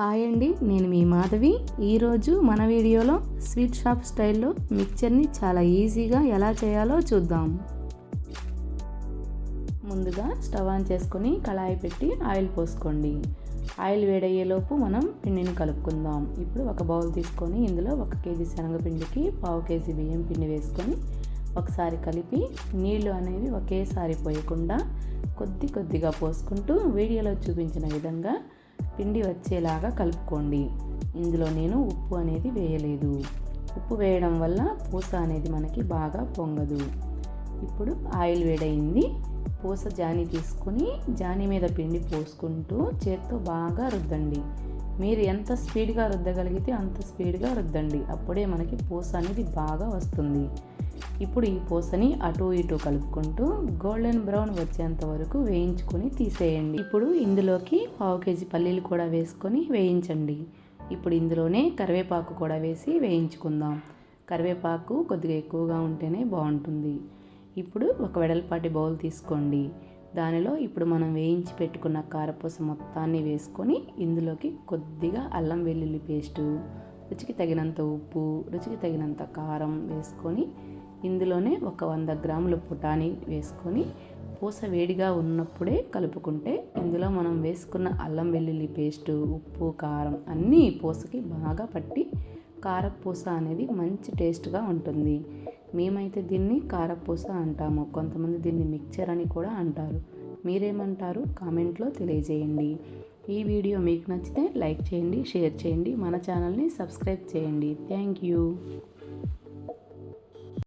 Hi అండి నేను మీ మాధవి. ఈరోజు మన వీడియోలో స్వీట్ షాప్ స్టైల్లో మిక్చర్ని చాలా ఈజీగా ఎలా చేయాలో చూద్దాం. ముందుగా స్టవ్ ఆన్ చేసుకొని కళాయి పెట్టి ఆయిల్ పోసుకోండి. ఆయిల్ వేడయ్యేలోపు మనం పిండిని కలుపుకుందాం. ఇప్పుడు ఒక బౌల్ తీసుకొని ఇందులో ఒక కేజీ శనగపిండికి పావు కేజీ బియ్యం పిండి వేసుకొని ఒకసారి కలిపి నీళ్ళు అనేవి ఒకేసారి పోయకుండా కొద్ది కొద్దిగా పోసుకుంటూ వీడియోలో చూపించిన విధంగా పిండి వచ్చేలాగా కలుపుకోండి. ఇందులో నేను ఉప్పు అనేది వేయలేదు. ఉప్పు వేయడం వల్ల పూస అనేది మనకి బాగా పొంగదు. ఇప్పుడు ఆయిల్ వేడైంది. పూస జాని తీసుకుని జాని మీద పిండి పోసుకుంటూ చేత్తో బాగా రుద్దండి. మీరు ఎంత స్పీడ్గా రుద్దగలిగితే అంత స్పీడ్గా రుద్దండి. అప్పుడే మనకి పూస అనేది బాగా వస్తుంది. ఇప్పుడు ఈ పూసని అటు ఇటు కలుపుకుంటూ గోల్డెన్ బ్రౌన్ వచ్చేంత వరకు వేయించుకొని తీసేయండి. ఇప్పుడు ఇందులోకి పావు కేజీ పల్లీలు కూడా వేసుకొని వేయించండి. ఇప్పుడు ఇందులోనే కరివేపాకు కూడా వేసి వేయించుకుందాం. కరివేపాకు కొద్దిగా ఎక్కువగా ఉంటేనే బాగుంటుంది. ఇప్పుడు ఒక వెడల్పాటి బౌల్ తీసుకోండి. దానిలో ఇప్పుడు మనం వేయించి పెట్టుకున్న కారపూస మొత్తాన్ని వేసుకొని ఇందులోకి కొద్దిగా అల్లం వెల్లుల్లి పేస్టు రుచికి తగినంత ఉప్పు రుచికి తగినంత కారం వేసుకొని ఇందులోనే ఒక వంద గ్రాముల పుటాని వేసుకొని పూస వేడిగా ఉన్నప్పుడే కలుపుకుంటే ఇందులో మనం వేసుకున్న అల్లం వెల్లుల్లి పేస్టు ఉప్పు కారం అన్నీ పూసకి బాగా పట్టి కారపూస అనేది మంచి టేస్ట్గా ఉంటుంది. మేమైతే దీన్ని కారపూస అంటాము. కొంతమంది దీన్ని మిక్చర్ అని కూడా అంటారు. మీరేమంటారు? కామెంట్లో తెలియజేయండి. ఈ వీడియో మీకు నచ్చితే లైక్ చేయండి షేర్ చేయండి మన ఛానల్ని సబ్స్క్రైబ్ చేయండి. Thank you.